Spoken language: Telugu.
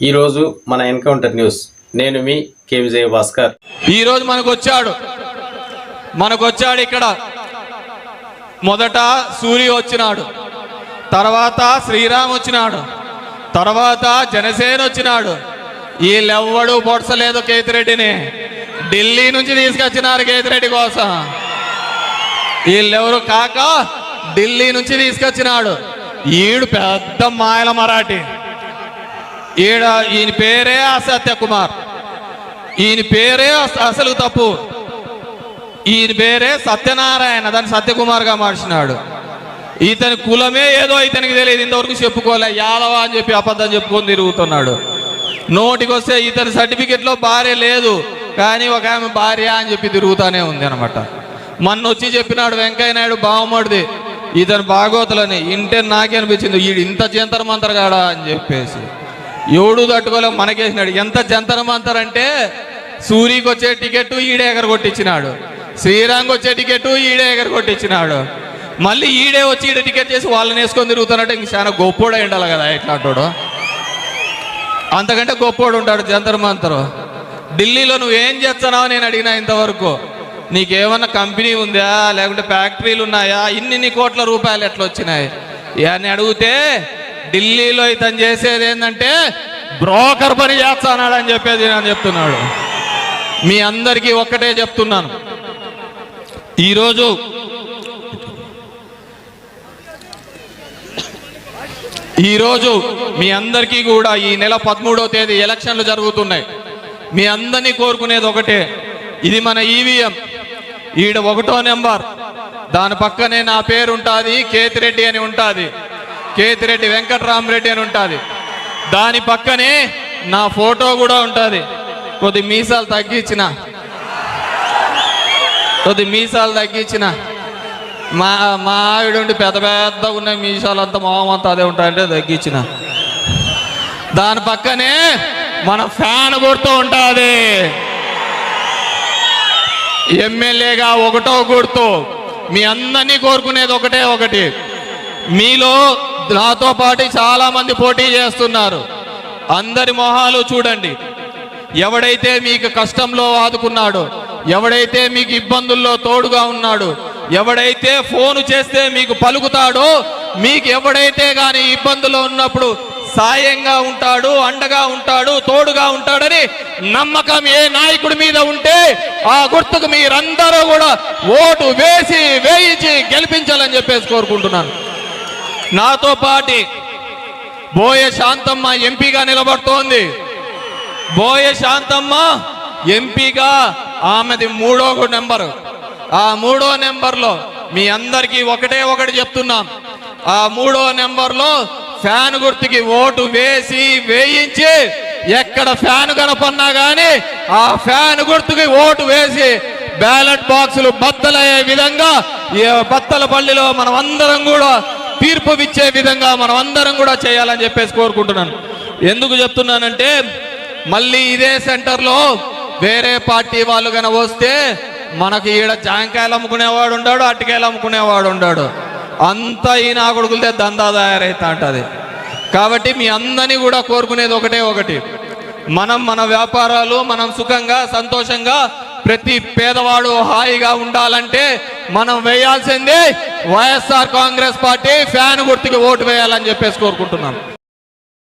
ఈరోజు మన ఎన్కౌంటర్ న్యూస్. నేను మీ కె విజయ భాస్కర్ ఈ రోజు మనకు వచ్చాడు మనకు వచ్చాడు ఇక్కడ. మొదట సూర్య వచ్చినాడు. తర్వాత శ్రీరామ్ వచ్చినాడు. తర్వాత జనసేన వచ్చినాడు. వీళ్ళెవ్వడు పొడసలేదు కేతిరెడ్డిని. ఢిల్లీ నుంచి తీసుకొచ్చినారు కేతిరెడ్డి కోసం. వీళ్ళెవరు కాక ఢిల్లీ నుంచి తీసుకొచ్చినాడు. ఈడు పెద్ద మాయల మరాఠీ. ఈడ ఈయన పేరే అసత్య కుమార్ ఈయన పేరే అసలు తప్పు. ఈయన పేరే సత్యనారాయణ దాన్ని సత్యకుమార్గా మార్చినాడు. ఇతని కులమే ఏదో ఇతనికి తెలియదు ఇంతవరకు చెప్పుకోలే యాదవ అని చెప్పి అబద్ధం చెప్పుకొని తిరుగుతున్నాడు. నోటికొస్తే ఇతని సర్టిఫికెట్లో భార్య లేదు కానీ ఒక ఆమె భార్య అని చెప్పి తిరుగుతానే ఉంది అనమాట మొన్న వచ్చి చెప్పినాడు వెంకయ్య నాయుడు బావమడిది ఇతను బాగోతులని ఇంటే నాకే అనిపించింది వీడు ఇంత జంతర కాడా అని చెప్పేసి. ఎవడు తట్టుకోలే మనకేసినాడు. ఎంత జంతర మంతర్ అంటే సూరికి వచ్చే టికెట్ ఈడే ఎగర కొట్టించినాడు శ్రీరాంగ్ వచ్చే టికెట్ ఈడే ఎగర కొట్టించినాడు మళ్ళీ ఈడే వచ్చి ఈడే టికెట్ చేసి వాళ్ళని వేసుకొని తిరుగుతున్నట్టు ఇంక చాలా గొప్పోడే ఉండాలి కదా ఇట్లాంటోడు. అంతకంటే గొప్పోడు ఉంటాడు జంతర్ మంతరు ఢిల్లీలో నువ్వేం చేస్తున్నావు నేను అడిగినా ఇంతవరకు. నీకేమన్నా కంపెనీ ఉందా? లేకుంటే ఫ్యాక్టరీలు ఉన్నాయా? ఇన్ని కోట్ల రూపాయలు ఎట్లా వచ్చినాయి? అని అడిగితే ఢిల్లీలో ఇతను చేసేది ఏంటంటే బ్రోకర్ పని చేస్తానాడు అని చెప్పేది నేను చెప్తున్నాడు. మీ అందరికీ ఒక్కటే చెప్తున్నాను. ఈరోజు ఈరోజు మీ అందరికీ కూడా ఈ నెల పదమూడవ తేదీ ఎలక్షన్లు జరుగుతున్నాయి. మీ అందరినీ కోరుకునేది ఒకటే. ఇది మన ఈవీఎం. ఈడ ఒకటో నెంబర్. దాని పక్కనే నా పేరు ఉంటుంది కేతిరెడ్డి అని ఉంటుంది. కేతిరెడ్డి వెంకట్రామరెడ్డి అని ఉంటుంది. దాని పక్కనే నా ఫోటో కూడా ఉంటుంది. కొద్ది మీసాలు తగ్గించిన. కొద్ది మీసాలు తగ్గించిన. మా మా ఆవిడ ఉండి పెద్ద పెద్ద ఉన్న మీసాలు అంతా మొహం అంతా అదే ఉంటాయంటే తగ్గించిన. దాని పక్కనే మన ఫ్యాన్ గుర్తు ఉంటుంది. ఎమ్మెల్యేగా ఒకటో గుర్తు. మీ అందరినీ కోరుకునేది ఒకటే ఒకటి. మీలో నాతో పాటు చాలా మంది పోటీ చేస్తున్నారు. అందరి మొహాలు చూడండి. ఎవడైతే మీకు కష్టంలో ఆదుకున్నాడో ఎవడైతే మీకు ఇబ్బందుల్లో తోడుగా ఉన్నాడు ఎవడైతే ఫోను చేస్తే మీకు పలుకుతాడో మీకు ఎవడైతే కానీ ఇబ్బందులో ఉన్నప్పుడు సాయంగా ఉంటాడు అండగా ఉంటాడు తోడుగా ఉంటాడని నమ్మకం ఏ నాయకుడి మీద ఉంటే ఆ గుర్తుకు మీరందరూ కూడా ఓటు వేసి వేయించి గెలిపించాలని చెప్పేసి కోరుకుంటున్నాను. నాతో పాటి బోయ శాంతమ్మ ఎంపీగా నిలబడుతోంది. బోయ శాంతమ్మ ఎంపీగా ఆమెది మూడో నెంబరు. ఆ మూడో నెంబర్లో మీ అందరికీ ఒకటే ఒకటి చెప్తున్నాం. ఆ మూడో నెంబర్లో ఫ్యాన్ గుర్తుకి ఓటు వేసి వేయించి ఎక్కడ ఫ్యాన్ కనపన్నా కానీ ఆ ఫ్యాన్ గుర్తుకి ఓటు వేసి బ్యాలెట్ బాక్సులు బద్దలయ్యే విధంగా ఈ బత్తలపల్లిలో మనం అందరం కూడా తీర్పు ఇచ్చే విధంగా మనం అందరం కూడా చేయాలని చెప్పేసి కోరుకుంటున్నాను. ఎందుకు చెప్తున్నానంటే మళ్ళీ ఇదే సెంటర్లో వేరే పార్టీ వాళ్ళు కన వస్తే మనకి ఈడ జాంకాయలు అమ్ముకునేవాడు ఉండాడు అటుకాయలు అమ్ముకునేవాడు ఉండాడు. అంతా ఈ నా దందా తయారైతా ఉంటుంది కాబట్టి మీ అందరినీ కూడా కోరుకునేది ఒకటే ఒకటి. మనం మన వ్యాపారాలు మనం సుఖంగా సంతోషంగా ప్రతి పేదవాడు హాయిగా ఉండాలంటే మనం వేయాల్సిందే వైఎస్ఆర్ కాంగ్రెస్ పార్టీ ఫ్యాన్ గుర్తుకి ఓటు వేయాలని చెప్పేసి కోరుకుంటున్నాను.